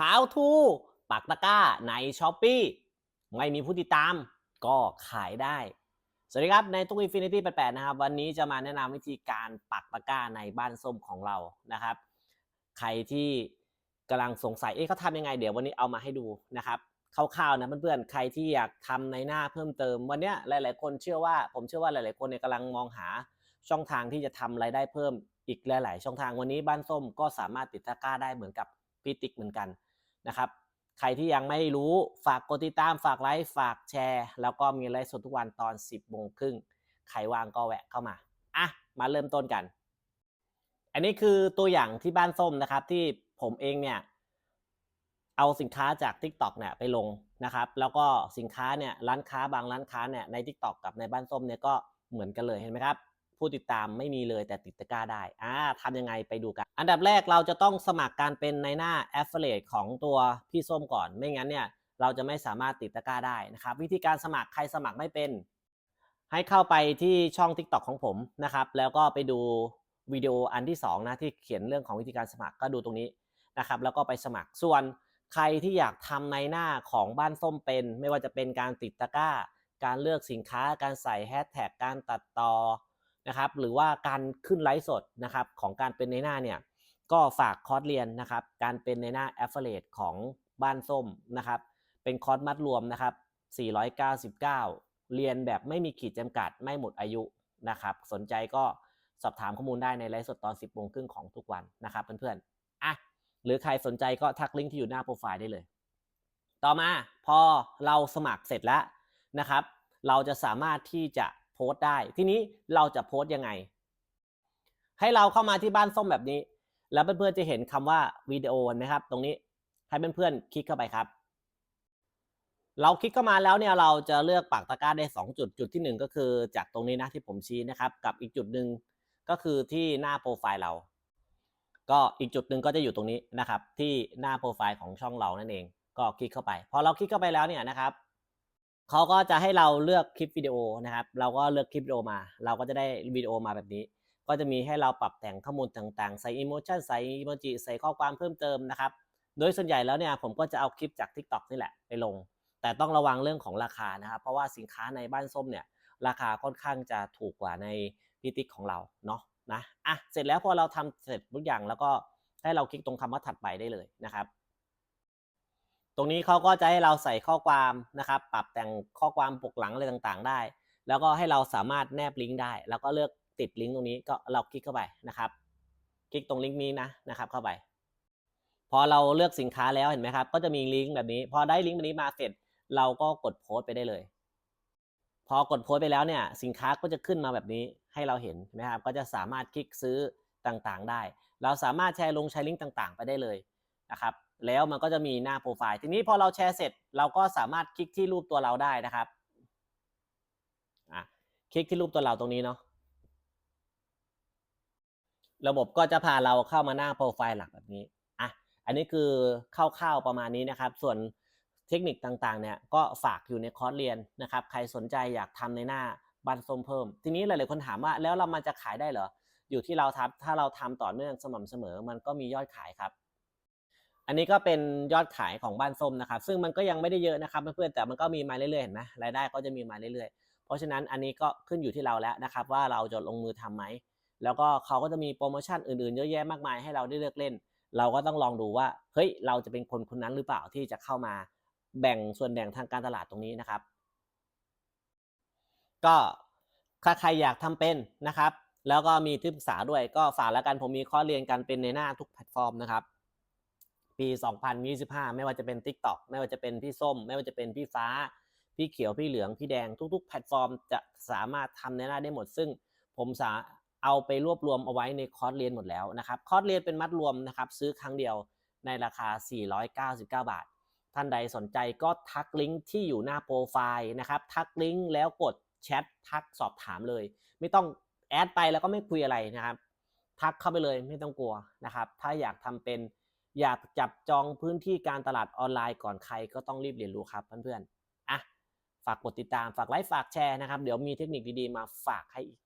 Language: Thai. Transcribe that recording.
How to ปักตะกร้าใน s h อ p e e ไม่มีผู้ติดตามก็ขายได้ สวัสดีครับ ในตู้ Infinity 88 นะครับ วันนี้จะมาแนะนำวิธีการปักตะกร้าในบ้านส้มของเรานะครับ ใครที่กำลังสงสัย เอ๊ะเขาทำยังไง เดี๋ยววันนี้เอามาให้ดูนะครับคร่าวๆนะเพื่อนๆ ใครที่อยากทำในหน้าเพิ่มเติม วันนี้หลาย ๆ คนเชื่อว่า ผมเชื่อว่าหลาย ๆ คนเนี่ยกำลังมองหาช่องทางที่จะทำรายได้เพิ่มอีกหลาย ๆ ช่องทางวันนี้บ้านส้มก็สามารถติดตะกร้าได้เหมือนกับพิติกเหมือนกัน นะครับ ใครที่ยังไม่รู้ฝากกดติดตามฝากไลค์ฝากแชร์ แล้วก็มีไลฟ์สดทุกวันตอน 10โมงครึ่งใครว่างก็แวะเข้ามาอะมาเริ่มต้นกัน อันนี้คือตัวอย่างที่บ้านส้มนะครับที่ผมเองเนี่ยเอาสินค้าจาก TikTok เนี่ยไปลงนะครับ แล้วก็สินค้าเนี่ยร้านค้าบางร้านค้าเนี่ยใน TikTok กับในบ้านส้มเนี่ยก็เหมือนกันเลยเห็นไหมครับ ผู้ติดตามไม่มีเลยแต่ติดตะกร้าได้อ่าทำยังไงไปดูกัน อันดับแรกเราจะต้องสมัครการเป็นในหน้า Affiliate ของตัวพี่ส้มก่อน ไม่งั้นเนี่ยเราจะไม่สามารถติดตะกร้าได้นะครับ วิธีการสมัครใครสมัครไม่เป็น ให้เข้าไปที่ช่อง TikTok ของผมนะครับ แล้วก็ไปดูวิดีโออันที่2นะที่เขียนเรื่องของวิธีการสมัครก็ดูตรงนี้นะครับ แล้วก็ไปสมัครส่วนใครที่อยากทำในหน้าของบ้านส้มเป็น ไม่ว่าจะเป็นการติดตะกร้า การเลือกสินค้า การใส่แฮชแท็กการตัดต่อ นะครับหรือว่าการขึ้นไลฟ์สดนะครับของการเป็นในหน้าเนี่ยก็ฝากคอร์สเรียนนะครับการเป็นในหน้า Affiliate ของบ้านส้มนะครับเป็นคอร์สมัดรวมนะครับ499 เรียนแบบไม่มีขีดจำกัดไม่หมดอายุนะครับสนใจก็สอบถามข้อมูลได้ในไลฟ์สดตอน 10โมงครึ่งของทุกวันนะครับเพื่อนๆอะหรือใครสนใจก็ทักลิงก์ที่อยู่หน้าโปรไฟล์ได้เลย ต่อมาพอเราสมัครเสร็จแล้วนะครับ เราจะสามารถที่จะ โพสต์ได้ ทีนี้เราจะโพสต์ยังไง ให้เราเข้ามาที่บ้านส้มแบบนี้ แล้วเพื่อนๆจะเห็นคำว่าวิดีโอนะครับ ตรงนี้ให้เพื่อนๆคลิกเข้าไปครับ เราคลิกเข้ามาแล้วเนี่ยเราจะเลือกปักตะกร้าได้ 2 จุดจุดที่ 1 ก็คือจากตรงนี้นะที่ผมชี้นะครับ กับอีกจุดหนึ่งก็คือที่หน้าโปรไฟล์เรา ก็อีกจุดหนึ่งก็จะอยู่ตรงนี้นะครับ ที่หน้าโปรไฟล์ของช่องเรานั่นเอง ก็คลิกเข้าไป พอเราคลิกเข้าไปแล้วเนี่ยนะครับ เขาก็จะให้เราเลือกคลิปวิดีโอนะครับ เราก็เลือกคลิปวิดีโอมา เราก็จะได้วิดีโอมาแบบนี้ ก็จะมีให้เราปรับแต่งข้อมูลต่างๆ ใส่อิโมชันใส่อิโมจิใส่ข้อความเพิ่มเติมนะครับ โดยส่วนใหญ่แล้วเนี่ยผมก็จะเอาคลิปจาก TikTok นี่แหละไปลง แต่ต้องระวังเรื่องของราคานะครับ เพราะว่าสินค้าในบ้านส้มเนี่ยราคาค่อนข้างจะถูกกว่าในพิติกของเราเนาะนะอะเสร็จแล้วพอเราทำเสร็จทุกอย่างแล้วก็ให้เราคลิกตรงคำว่าถัดไปได้เลยนะครับ ตรงนี้เขาก็จะให้เราใส่ข้อความนะครับ ปรับแต่งข้อความปกหลังอะไรต่างๆ ได้ แล้วก็ให้เราสามารถแนบลิงก์ได้ แล้วก็เลือกติดลิงก์ตรงนี้ก็เราคลิกเข้าไปนะครับ คลิกตรงลิงก์นี้นะนะครับเข้าไป พอเราเลือกสินค้าแล้วเห็นไหมครับ ก็จะมีลิงก์แบบนี้ พอได้ลิงก์แบบนี้มาเสร็จ เราก็กดโพสต์ไปได้เลย พอกดโพสต์ไปแล้วเนี่ยสินค้าก็จะขึ้นมาแบบนี้ให้เราเห็นนะครับ ก็จะสามารถคลิกซื้อต่างๆ ได้ เราสามารถแชร์ลงแชร์ลิงก์ต่าง ๆ ไปได้เลย นะครับแล้วมันก็จะมีหน้าโปรไฟล์ ทีนี้พอเราแชร์เสร็จ เราก็สามารถคลิกที่รูปตัวเราได้นะครับคลิกที่รูปตัวเราตรงนี้เนาะระบบก็จะพาเราเข้ามาหน้าโปรไฟล์หลักแบบนี้อะอันนี้คือคร่าวๆประมาณนี้นะครับ ส่วนเทคนิคต่างๆ เนี่ยก็ฝากอยู่ในคอร์สเรียนนะครับ ใครสนใจอยากทำในหน้าบันส้มเพิ่ม ทีนี้หลายๆคนถามว่าแล้วเรามันจะขายได้เหรออยู่ที่เราทำถ้าเราทำต่อเนื่องสม่ำเสมอ มันก็มียอดขายครับ อันนี้ก็เป็นยอดขายของบ้านส้มนะครับ ซึ่งมันก็ยังไม่ได้เยอะนะครับเพื่อนๆแต่มันก็มีมาเรื่อยๆเห็นไหมรายได้ก็จะมีมาเรื่อยๆ เพราะฉะนั้นอันนี้ก็ขึ้นอยู่ที่เราแล้วนะครับ ว่าเราจะลงมือทำไหมแล้วก็เขาก็จะมีโปรโมชั่นอื่นๆเยอะแยะมากมายให้เราได้เลือกเล่น เราก็ต้องลองดูว่าเฮ้ยเราจะเป็นคนคนนั้นหรือเปล่าที่จะเข้ามาแบ่งส่วนแบ่งทางการตลาดตรงนี้นะครับ ก็ถ้าใครอยากทำเป็นนะครับ แล้วก็มีที่ปรึกษาด้วยก็ฝากแล้วกันผมมีข้อเรียนกันเป็นในหน้าทุกแพลตฟอร์มนะครับ ปี 2025 ไม่ว่าจะเป็น TikTok ไม่ว่าจะเป็นพี่ส้ม ไม่ว่าจะเป็นพี่ฟ้า พี่เขียวพี่เหลืองพี่แดงทุก ๆ แพลตฟอร์มจะสามารถทำในหน้าได้หมด ซึ่งผมสาเอาไปรวบรวมเอาไว้ในคอร์สเรียนหมดแล้วนะครับคอร์สเรียนเป็นมัดรวมนะครับซื้อครั้งเดียวในราคา 499 บาท ท่านใดสนใจก็ทักลิงก์ที่อยู่หน้าโปรไฟล์นะครับทักลิงก์แล้วกดแชททักสอบถามเลย ไม่ต้องแอดไปแล้วก็ไม่คุยอะไรนะครับ ทักเข้าไปเลยไม่ต้องกลัวนะครับ ถ้าอยากทำเป็น อยากจับจองพื้นที่การตลาดออนไลน์ก่อนใครก็ต้องรีบเรียนรู้ครับเพื่อนๆอะฝากกดติดตามฝากไลค์ฝากแชร์นะครับ เดี๋ยวมีเทคนิคดีๆมาฝากให้อีก